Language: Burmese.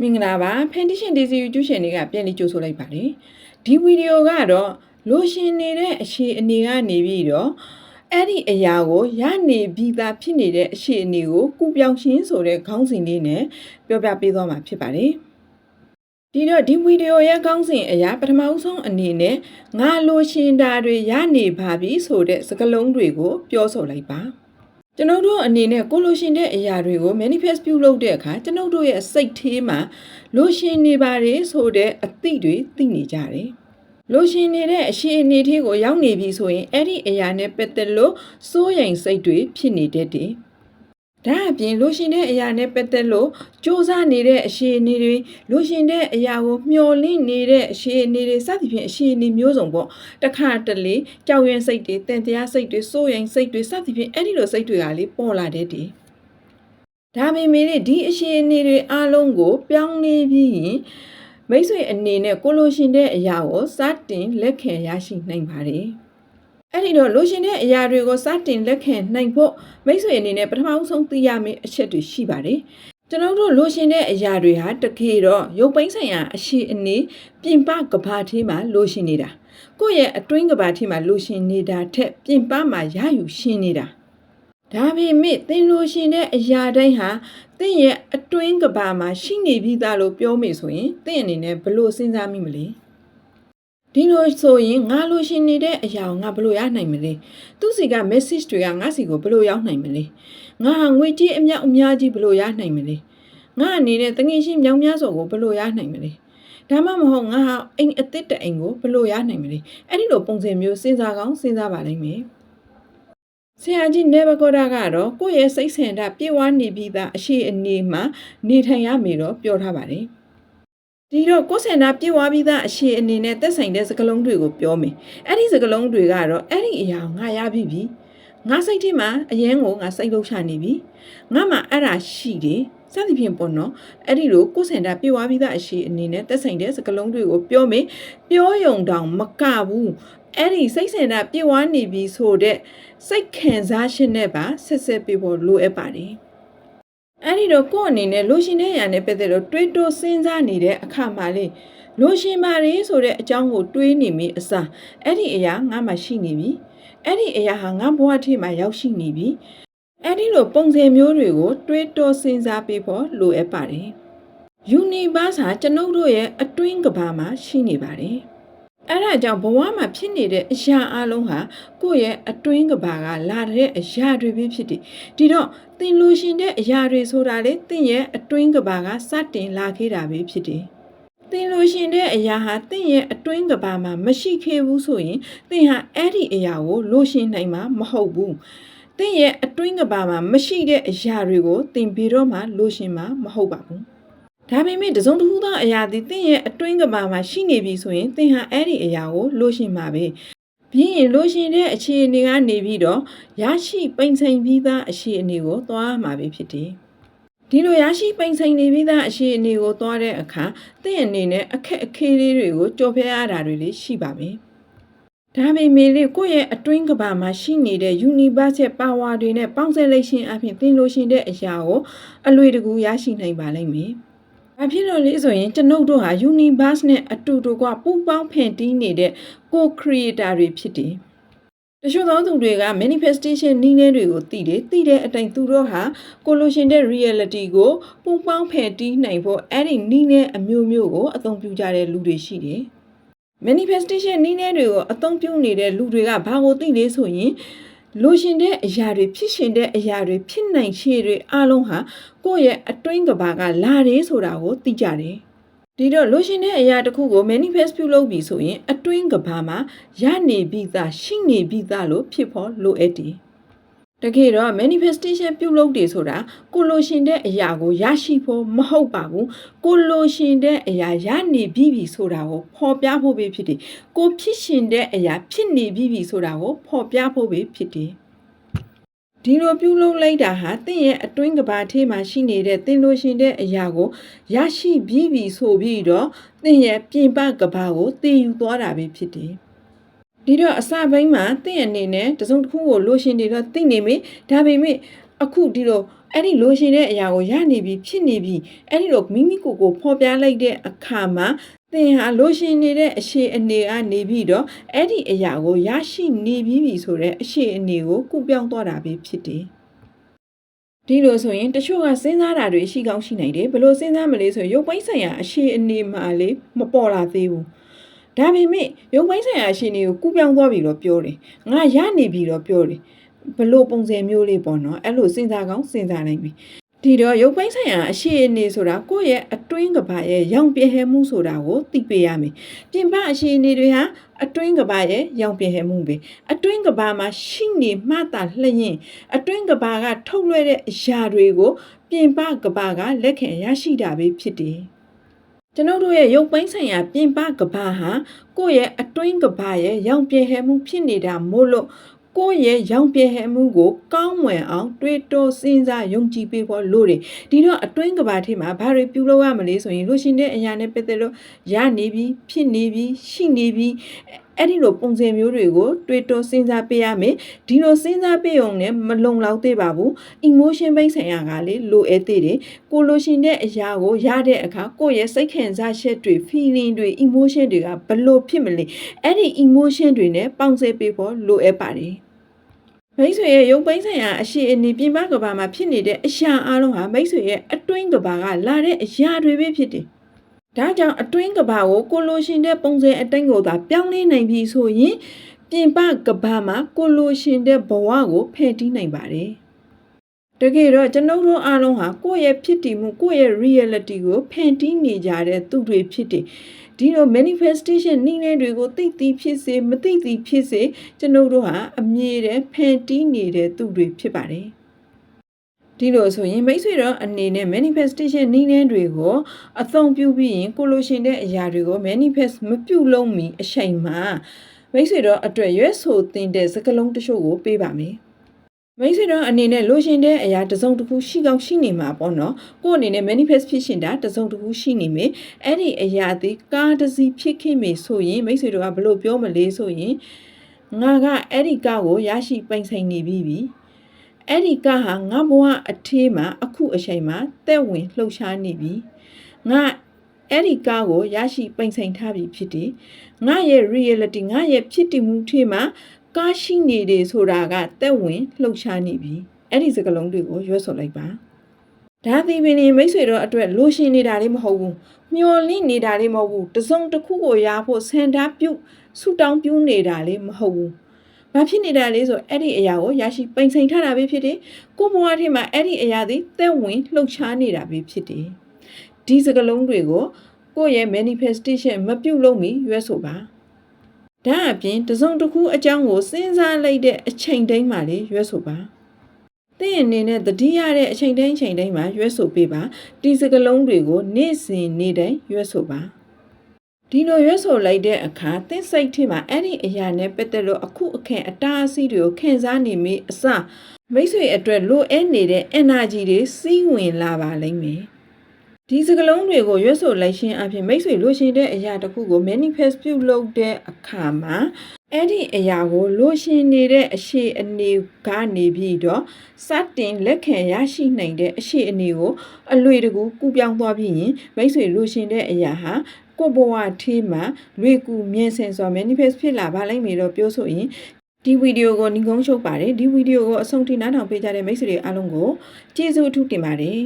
မင်္ဂလာပါဖန်တီရှင်ဒီစီယူကျူးရှင်တွေကပြန်ပြီးကြိုဆိုလိုက်ပါတယ်ဒီဗီဒီယိုကတော့လိုရှင်နေတဲ့အရှိအနေကနေပြီးတော့အဲ့ဒီအရာကိုရနေပြီးသားဖြစ်နေတဲ့အရှိအနေကိုကုပြောင်းရှင်းဆိုတဲ့ခေါင်းစဉ်လေးနဲ့ပြောပြပေးသွားမှာဖြစ်ပါတယ်ဒီတော့ဒီဗီဒီယိုရဲ့ခေါင်းစဉ်အရာပထမဦးဆုံးအနေနဲ့ငါလိုရှင်တာတွေရနေပါပြီဆိုတဲ့စကားလုံးတွေကိုပြောဆိုလိုက်ပါ ကျွန်ုပ်တို့အနေနဲ့ကိုလိုရှင်တဲ့အရာတွေကို manifest ပြုလုပ်တဲ့အခါကျွန်ုပ်တို့ရဲ့စိတ်သေးမှာလိုရှင်နေပါတယ်ဆိုတဲ့အသည့်တွေသိနေကြတယ်။လိုရှင်နေတဲ့အရှိအနေသေးကိုရောက်နေပြီဆိုရင်အဲ့ဒီအရာနဲ့ပတ်သက်လို့စိုးရိမ်စိတ်တွေဖြစ်နေတတ်တယ်။ ဒါအပြင်လိုရှင်တဲ့အရာနဲ့ပတ်သက်လို့စူးစမ်းနေတဲ့အရှိအနေတွေလိုရှင်တဲ့အရာကိုမျှော်လင့်နေတဲ့အရှိအနေတွေစသဖြင့်အရှိအနေမျိုးစုံပေါ့တခါတလေကြောက်ရွံ့စိတ်တွေတန်တရားစိတ်တွေစိုးရိမ်စိတ်တွေစသဖြင့်အဲ့ဒီလိုစိတ်တွေကလေပေါ်လာတတ်တယ်။ဒါပေမဲ့လေဒီအရှိအနေတွေအားလုံးကို ပြောင်းနေပြီးရင်မိတ်ဆွေအနေနဲ့ကိုလိုရှင်တဲ့အရာကိုစတင်လက်ခံရရှိနိုင်ပါတယ်။ အဲ့ဒီတော့လိုရှင်တဲ့အရာတွေကိုစတင်လက်ခံနိုင်ဖို့မိတ်ဆွေအနေနဲ့ပထမဦးဆုံးသိရမယ့်အချက်တွေရှိပါတယ်။ကျွန်တော်တို့လိုရှင်တဲ့အရာတွေဟာတကယ်တော့ရုပ်ပိုင်းဆိုင်ရာအရှိအနေပြင်ပကဘာသေးမှာလိုရှင်နေတာ။ကိုယ့်ရဲ့အတွင်းကဘာသေးမှာလိုရှင်နေတာထက်ပြင်ပမှာရယူရှင်နေတာ။ဒါပေမဲ့သင်လိုရှင်တဲ့အရာတိုင်းဟာသင်ရဲ့အတွင်းကဘာမှာရှိနေပြီးသားလို့ပြောမိဆိုရင်သင်အနေနဲ့ဘယ်လိုစဉ်းစားမိမလဲ။ ဒီလိုဆိုရင်ငါလိုရှင်နေတဲ့အရာကိုငါဘယ်လိုရနိုင်မလဲသူစီက message တွေကငါစီကိုဘယ်လိုရောက်နိုင်မလဲငါဟာငွေကြီးအမြောက်အများကြီးဘယ်လိုရနိုင်မလဲငါအနေနဲ့တငင်ရှင်းမြောင်များစွာကိုဘယ်လိုရနိုင်မလဲဒါမှမဟုတ်ငါဟာအိမ်အစ်စ်တအိမ်ကိုဘယ်လိုရနိုင်မလဲအဲ့ဒီလိုပုံစံမျိုးစဉ်းစားကောင်းစဉ်းစားပါလိမ့်မယ်ဆရာကြီးနေဘဂေါဒကတော့ကိုယ့်ရဲ့စိတ်ဆန္ဒပြေဝနေပြီးသားအရှိအနေမှာနေထိုင်ရမယ်တော့ပြောထားပါတယ် ဒီတော့ကိုယ်ဆန္ဒပြေဝပြီးသားအရှိအနေနဲ့သက်ဆိုင်တဲ့စကားလုံးတွေကိုပြောမယ်အဲ့ဒီစကားလုံးတွေကတော့အဲ့ဒီအရာကိုငါရပြီပြီငါစိတ်ထဲမှာအရင်ကိုငါစိတ်လုံးချနေပြီငါမှအဲ့ဒါရှိတယ်စသဖြင့်ပေါ့နော်အဲ့ဒီလိုကိုယ်ဆန္ဒပြေဝပြီးသားအရှိအနေနဲ့သက်ဆိုင်တဲ့စကားလုံးတွေကိုပြောမယ်ပြောယုံတောင်မကဘူးအဲ့ဒီစိတ်ဆန္ဒပြေဝနေပြီဆိုတဲ့စိတ်ခံစားရှင်နဲ့ပါဆက်ဆက်ပြဖို့လိုအပ်ပါတယ် အဲ့ဒီတော့ကိုယ့်အနေနဲ့လိုရှင်တဲ့နေရာနဲ့ပတ်သက်တော့တွေးတိုးစဉ်းစားနေတဲ့အခါမှာလေလိုရှင်ပါလေဆိုတဲ့အကြောင်းကိုတွေးနေမိအစားအဲ့ဒီအရာငါမှရှိနေပြီအဲ့ဒီအရာဟာငါဘဝထိမှရောက်ရှိနေပြီအဲ့ဒီလိုပုံစံမျိုးတွေကို တွေးတိုးစဉ်းစားပြီးဖို့လိုအပ်ပါတယ် universe ဟာကျွန်ုပ်တို့ရဲ့အတွင်းကဘာမှာရှိနေပါတယ် အဲ့ဒါကြောင့်ဘဝမှာဖြစ်နေတဲ့အရာအလုံးဟာကိုယ့်ရဲ့အတွင်းကဘာကလာတဲ့အရာတွေပဲဖြစ်တယ်ဒီတော့သင်လိုရှင်တဲ့အရာတွေဆိုတာလေသင်ရဲ့အတွင်းကဘာကစတင်လာခဲ့တာပဲဖြစ်တယ်သင်လိုရှင်တဲ့အရာဟာသင်ရဲ့အတွင်းကဘာမှာမရှိခဲ့ဘူးဆိုရင်သင်ဟာအဲ့ဒီအရာကိုလိုရှင်နိုင်မှာမဟုတ်ဘူးသင်ရဲ့အတွင်းကဘာမှာမရှိတဲ့အရာတွေကိုသင်ဘယ်တော့မှလိုရှင်မှာမဟုတ်ပါဘူး ဒါပေမဲ့တစုံတစ်ခုသောအရာသည်သင်ရဲ့အတွင်းကဘာမှာရှိနေပြီဆိုရင်သင်ဟာအဲ့ဒီအရာကိုလိုရှင်မှာပဲပြီးရင်လိုရှင်တဲ့အခြေအနေကနေပြီးတော့ရရှိပိန်ဆိုင်ပြီးသားအခြေအနေကိုသွားမှာပဲဖြစ်တယ်ဒီလိုရရှိပိန်ဆိုင်နေပြီးသားအခြေအနေကိုသွားတဲ့အခါသင်အနေနဲ့အခက်အခဲလေးတွေကိုကြော်ဖျက်ရတာတွေလည်းရှိပါမယ်ဒါပေမဲ့လေကိုယ့်ရဲ့အတွင်းကဘာမှာရှိနေတဲ့ universe ရဲ့ power တွေနဲ့ပေါင်းစပ်လိုက်ခြင်းအပြင်သင်လိုရှင်တဲ့အရာကိုအလွေတကူရရှိနိုင်ပါလိမ့်မယ်။ ဘာဖြစ်လို့လဲဆိုရင်ကျွန်ုပ်တို့ဟာ universe နဲ့အတူတူကပူပေါင်းဖန်တီးနေတဲ့ co-creator တွေဖြစ်တယ်။တချို့သောသူတွေက manifestation နည်းလမ်းတွေကိုသိတယ်။သိတဲ့အတိုင်းသူတို့ဟာကိုလိုရှင်တဲ့ reality ကိုပူပေါင်းဖန်တီးနိုင်ဖို့အဲ့ဒီနည်းလမ်းအမျိုးမျိုးကိုအသုံးပြုကြတဲ့လူတွေရှိတယ်။ manifestation နည်းလမ်းတွေကိုအသုံးပြုနေတဲ့လူတွေကဘာကိုသိလဲဆိုရင် လိုရှင်တဲ့အရာတွေဖြစ်ရှင်တဲ့အရာတွေဖြစ်နိုင်ရှေ့တွေအလုံးဟာကိုယ့်ရဲ့အတွင်းကဘာကလာတယ်ဆိုတာကိုသိကြတယ်။ဒီတော့လိုရှင်တဲ့အရာတစ်ခုကို manifest ပြုလုပ်ပြီဆိုရင်အတွင်းကဘာမှာရနေပြီးသားရှိနေပြီးသားလို့ဖြစ်ဖို့လိုအပ်တယ်။ တကယ်တော့ manifestation ပြုလုပ်တယ်ဆိုတာကိုလိုရှင်တဲ့အရာကိုရရှိဖို့မဟုတ်ပါဘူးကိုလိုရှင်တဲ့အရာရနေပြီးပြီဆိုတာကိုဖော်ပြဖို့ပဲဖြစ်တယ်ကိုဖြစ်ရှင်တဲ့အရာဖြစ်နေပြီးပြီဆိုတာကိုဖော်ပြဖို့ပဲဖြစ်တယ်ဒီလိုပြုလုပ်လိုက်တာဟာတင့်ရဲ့အတွင်းကဘာထေးမှာရှိနေတဲ့တင်လို့ရှင်တဲ့အရာကိုရရှိပြီးပြီဆိုပြီးတော့တင့်ရဲ့ပြင်ပကဘာကိုတည်ယူသွားတာပဲဖြစ်တယ် ဒီတော့အစပိုင်းမှာတင့်အနေနဲ့တစုံတစ်ခုကိုလိုရှင်တွေတော့သိနေမိဒါပေမဲ့အခုဒီလိုအဲ့ဒီလိုရှင်တဲ့အရာကိုရနေပြီဖြစ်နေပြီအဲ့ဒီတော့မိမိကိုယ်ကိုဖော်ပြလိုက်တဲ့အခါမှာသင်ဟာလိုရှင်နေတဲ့အရှိအနေကနေပြီးတော့အဲ့ဒီအရာကိုရရှိနေပြီးပြီဆိုတဲ့အရှိအနေကိုကုပြောင်းသွားတာပဲဖြစ်တယ်ဒီလိုဆိုရင်တချို့ကစဉ်းစားတာတွေရှိကောင်းရှိနိုင်တယ်ဘယ်လို့စဉ်းစားမလဲဆိုရင်ရုပ်ပိုင်းဆိုင်ရာအရှိအနေမှာလေမပေါ်လာသေးဘူး ဒါပေမဲ့ရုပ်ပိုင်းဆိုင်ရာအရှိအနေကိုကုပြောင်းသွားပြီတော့ပြောတယ်ငါရနေပြီတော့ပြောတယ်ဘလို့ပုံစံမျိုးလေးပေါ့နော်အဲ့လိုစဉ်းစားကောင်းစဉ်းစားနိုင်ပြီဒီတော့ရုပ်ပိုင်းဆိုင်ရာအရှိအနေဆိုတာကိုယ့်ရဲ့အတွင်းကဘာရဲ့ရောင်ပြဲဟဲမှုဆိုတာကိုသိပေးရမယ်ပြင်ပအရှိအနေတွေဟာအတွင်းကဘာရဲ့ရောင်ပြဲဟဲမှုပဲအတွင်းကဘာမှာရှိနေမှတာလျင်အတွင်းကဘာကထုတ်လွှဲတဲ့အရာတွေကို ပြင်ပကဘာကလက်ခံရရှိတာပဲဖြစ်တယ် ကျွန်ုပ်တို့ရဲ့ရုပ်ပိုင်းဆိုင်ရာပြင်ပကဘာဟာကိုယ့်ရဲ့အတွင်းကဘာရဲ့ရောင်ပြဲဟဲမှုဖြစ်နေတာမို့လို့ကိုယ့်ရဲ့ရောင်ပြဲဟဲမှုကိုကောင်းမွန်အောင် တွေးတောစဉ်းစားယုံကြည်ပေးဖို့လိုတယ်ဒီတော့အတွင်းကဘာထဲမှာဘာတွေပြုလုပ်ရမလဲဆိုရင်လို့ရှင်တဲ့အရာနဲ့ပတ်သက်လို့ရနေပြီဖြစ်နေပြီရှိနေပြီ အဲ့ဒီလိုပုံစံမျိုးတွေကိုတွေးတောစဉ်းစားပေးရမယ်ဒီလိုစဉ်းစားပေးအောင်လည်းမလုံလောက်သေးပါဘူး emotion ဘိတ်ဆိုင်ရာကလေလိုအပ်သေးတယ်ကိုလိုရှင်တဲ့အရာကိုရတဲ့အခါကိုယ့်ရဲ့စိတ်ခံစားချက်တွေ feeling တွေ emotion တွေကဘလို့ဖြစ်မလဲအဲ့ဒီ emotion တွေနဲ့ပေါင်းစပ်ပေးဖို့လိုအပ်ပါတယ်မိတ်ဆွေရဲ့ရုပ်ပိုင်းဆိုင်ရာအရှိအနီပြင်ပကဘာမှာဖြစ်နေတဲ့အရာအလုံးဟာမိတ်ဆွေရဲ့အတွင်းကဘာကလာတဲ့အရာတွေပဲဖြစ်တယ်။ ဒါကြောင့်အတွင်းကဘာကိုကိုလိုရှင်တဲ့ပုံစံအတိုင်းကိုသာပြောင်းလဲနိုင်ပြီဆိုရင်ပြင်ပကဘာမှာကိုလိုရှင်တဲ့ဘဝကိုဖယ်တီးနိုင်ပါတယ်။တကယ်တော့ကျွန်ုပ်တို့အားလုံးဟာကိုယ့်ရဲ့ဖြစ်တည်မှုကိုယ့်ရဲ့ reality ကိုဖန်တီးနေကြတဲ့သူတွေဖြစ်တယ်။ဒီလို manifestation နည်းလမ်းတွေကိုသိသိဖြစ်စေမသိသိဖြစ်စေကျွန်ုပ်တို့ဟာအမြဲတမ်းဖန်တီးနေတဲ့သူတွေဖြစ်ပါတယ်။ ဒီလိုဆိုရင်မိတ်ဆွေတော့အနေနဲ့ manifestation နည်းလမ်းတွေကိုအသုံးပြုပြီးရင်ကိုလိုရှင်တဲ့အရာတွေကို manifest မပြုလုပ်မီအချိန်မှာမိတ်ဆွေတော့အတွက်ရွေးဆိုတင်တဲ့စကလုံးတချို့ကိုပေးပါမယ်။မိတ်ဆွေတို့အနေနဲ့လိုရှင်တဲ့အရာတစ်စုံတစ်ခုရှိကောင်းရှိနေမှာပေါ့နော်ကို့အနေနဲ့ manifest ဖြစ်ရှင်တာတစ်စုံတစ်ခုရှိနေမယ်အဲ့ဒီအရာသည်ကားတစ်စီးဖြစ်ခင်မေဆိုရင်မိတ်ဆွေတို့ကဘလို့ပြောမလဲဆိုရင်ငါကအဲ့ဒီကားကိုရရှိပိုင်ဆိုင်နေပြီပြီ အဲ့ဒီကားဟာငါဘဝအထေးမှာအခုအချိန်မှာတဲ့ဝင်လှုပ်ရှားနေပြီငါအဲ့ဒီကားကိုရရှိပိုင်ဆိုင်ထားပြီဖြစ်တယ်ငါရဲ့ reality ငါရဲ့ဖြစ်တည်မှုထေးမှာကားရှိနေတယ်ဆိုတာကတက်ဝင်လှုပ်ရှားနေပြီအဲ့ဒီစကလုံးတွေကိုရွတ်ဆိုလိုက်ပါဒါသည်ပင်မိတ်ဆွေတို့အတွက်လိုရှင်နေတာလေးမဟုတ်ဘူးမျော်လင့်နေတာလေးမဟုတ်ဘူးတစုံတစ်ခုကိုရဖို့ဆန္ဒပြုဆူတောင်းပြုနေတာလေးမဟုတ်ဘူး ဘာဖြစ်နေတာလဲဆိုအဲ့ဒီအရာကိုရရှိပိန်ဆိုင်ထားတာပဲဖြစ်တယ်ကိုဘဝထဲမှာအဲ့ဒီအရာသည်သက်ဝင်လှုပ်ရှားနေတာပဲဖြစ်တယ်ဒီစကလုံးတွေကိုကိုယ့်ရဲ့ manifestation မပြုတ်လို့မီရွတ်ဆိုပါဒါအပြင်တစုံတစ်ခုအကြောင်းကိုစဉ်းစားလိုက်တဲ့အချိန်တိုင်းမှာလေရွတ်ဆိုပါသင်အနေနဲ့တတိယတဲ့အချိန်တိုင်းအချိန်တိုင်းမှာရွတ်ဆိုပေးပါဒီစကလုံးတွေကိုနေ့စဉ်နေ့တိုင်းရွတ်ဆိုပါ ဒီလိုရွတ်ဆိုလိုက်တဲ့အခါသင်စိတ်ထဲမှာအဲ့ဒီအရာနဲ့ပတ်သက်လို့အခုအခန့်အတားအဆီးတွေကိုခံစားနေမိအစမိတ်ဆွေအတွက်လိုအပ်နေတဲ့ energy တွေစီးဝင်လာပါလိမ့်မယ်ဒီစကလုံးတွေကိုရွတ်ဆိုလိုက်ခြင်းအပြင်မိတ်ဆွေလိုချင်တဲ့အရာတစ်ခုကို manifest ပြုလုပ်တဲ့အခါမှာအဲ့ဒီအရာကိုလိုချင်နေတဲ့အရှိအနေကနေပြီးတော့စတင်လက်ခံရရှိနိုင်တဲ့အရှိအနေကိုအလွေတကူကူပြောင်းသွားပြီးရင်မိတ်ဆွေလိုချင်တဲ့အရာဟာ ကိုဘဝထေးမှာလွေကူမြင်ဆင်စွာ manifest ဖြစ်လာပါလိမ့်မယ်တော့ပြောဆိုရင်ဒီဗီဒီယိုကိုညီကုန်းချုပ်ပါတယ်ဒီဗီဒီယိုကိုအဆုံးထိနားထောင်ပေးကြတဲ့မိတ်ဆွေတွေအားလုံးကိုကျေးဇူးအထူးတင်ပါတယ်